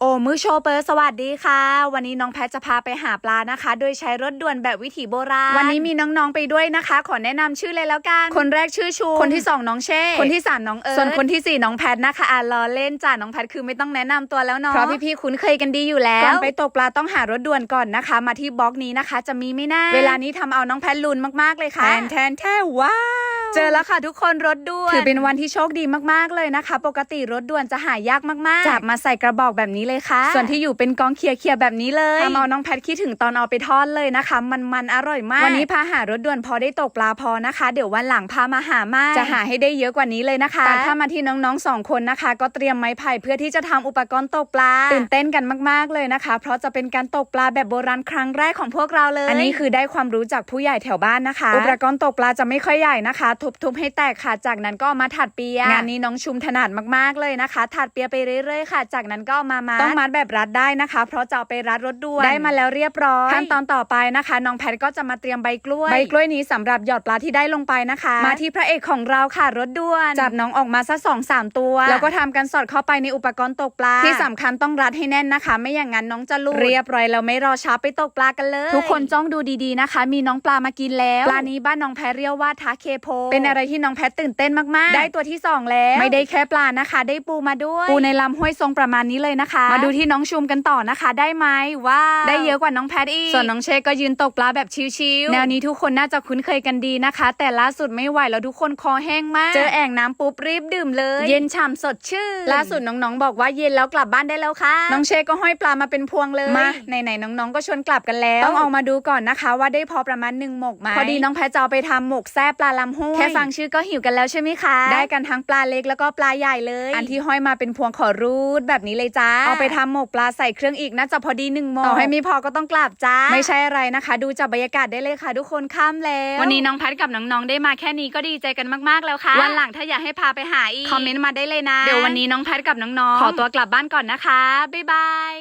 โอ้มือโชเปอร์สวัสดีค่ะ วันนี้น้องแพทจะพาไปหาปลานะคะ โดยใช้รถด่วนแบบวิถีโบราณ วันนี้มีน้องๆไปด้วยนะคะ ขอแนะนำชื่อเลยแล้วกัน คนแรกชื่อชู คนที่สองน้องเช่ คนที่สามน้องเอิร์ธส่วนคนที่สี่น้องแพทนะคะอะรอเล่นจ้ะน้องแพทคือไม่ต้องแนะนำตัวแล้วเนาะเพราะพี่ๆคุ้นเคยกันดีอยู่แล้วก่อนไปตกปลาต้องหารถด่วนก่อนนะคะ มาที่บล็อกนี้นะคะ จะมีไม่น่าเวลานี้ทำเอาน้องแพทลุนมากๆเลยค่ะแทนแทนแท้ว้าว เจอแล้วค่ะทุกคนรถด่วนถือเป็นวันที่โชคดีมากๆเลยนะคะ ปกติรถด่วนจะหายากมากๆ จับมาใส่กระบอกแบบนี้เลยค่ะ ส่วนที่อยู่เป็นกองเคลียร์ๆแบบนี้เลยทำเอาน้องแพทคิดถึงตอนเอาไปทอดเลยนะคะ มันมันๆอร่อยมาก วันนี้พาหารถด่วนพอได้ตกปลาพอนะคะ เดี๋ยววันหลังพามาหามากจะหาให้ได้เยอะกว่านี้เลยนะคะแต่ถ้ามาที่น้องๆสองคนนะคะ ก็เตรียมไม้ไผ่เพื่อที่จะทำอุปกรณ์ตกปลาตื่นเต้นกันมากๆเลยนะคะ เพราะจะเป็นการตกปลาแบบโบราณครั้งแรกของพวกเราเลย อันนี้คือได้ความรู้จากผู้ใหญ่แถวบ้านนะคะ อุปกรณ์ตกปลาจะไม่ค่อยใหญ่นะคะทุบๆให้แตกค่ะ จากนั้นก็เอามาถัดเปีย งานนี้น้องชุมถนัดมากๆเลยนะคะ ถัดเปียไปเรื่อยๆค่ะ จากนั้นก็เอามามัดต้องมัดแบบรัดได้นะคะ เพราะจะเอาไปรัดรถด่วนได้มาแล้วเรียบร้อยขั้นตอนต่อไปนะคะ น้องแพทก็จะมาเตรียมใบกล้วย ใบกล้วยนี้สำหรับหยอดปลาที่ได้ลงไปนะคะ มาที่พระเอกของเราค่ะรถด่วนจับน้องออกมาสักสองสามตัว แล้วก็ทำการสอดเข้าไปในอุปกรณ์ตกปลา ที่สำคัญต้องรัดให้แน่นนะคะ ไม่อย่างนั้นน้องจะลุดเรียบร้อยแล้วไม่รอช้าไปตกปลากันเลย ทุกคนจ้องดูดีๆนะคะ มีน้องปลามากินแล้วปลานี้บ้านน้องแพทเรียกว่าทาเคโพเป็นอะไรที่น้องแพทตื่นเต้นมากๆ ได้ตัวที่สองแล้ว ไม่ได้แค่ปลานะคะ ได้ปูมาด้วย ปูในลำห้วยทรงประมาณนี้เลยนะคะ มาดูที่น้องชุมกันต่อนะคะ ได้ไหมว้าวได้เยอะกว่าน้องแพทอีก ส่วนน้องเชคก็ยืนตกปลาแบบชิวๆแนวนี้ทุกคนน่าจะคุ้นเคยกันดีนะคะ แต่ล่าสุดไม่ไหวแล้วทุกคนคอแห้งมาก เจอแอ่งน้ำปุ๊บรีบดื่มเลย เย็นฉ่ำสดชื่นล่าสุดน้องๆบอกว่าเย็นแล้วกลับบ้านได้แล้วค่ะ น้องเชคก็ห้อยปลามาเป็นพวงเลยมาไหนๆน้องๆก็ชวนกลับกันแล้วต้องเอามาดูก่อนนะคะ ว่าได้พอประมาณหนึ่งหมกไหมพอดีน้องแพทจะเอาไปทำหมกแซ่บปลาลำห้วยแค่ฟังชื่อก็หิวกันแล้วใช่ไหมคะ ได้กันทั้งปลาเล็กแล้วก็ปลาใหญ่เลย อันที่ห้อยมาเป็นพวงขอรูดแบบนี้เลยจ้า เอาไปทำหมกปลาใส่เครื่องอีกน่าจะพอดีหนึ่งหมกต่อให้ไม่พอก็ต้องกลับจ้า ไม่ใช่อะไรนะคะ ดูจากบรรยากาศได้เลยค่ะ ทุกคนข้ามแล้ว วันนี้น้องแพทกับน้องๆได้มาแค่นี้ก็ดีใจกันมากๆแล้วค่ะ วันหลังถ้าอยากให้พาไปหาอีก คอมเมนต์มาได้เลยนะ เดี๋ยววันนี้น้องแพทกับน้องๆ ขอตัวกลับบ้านก่อนนะคะ บ๊ายบาย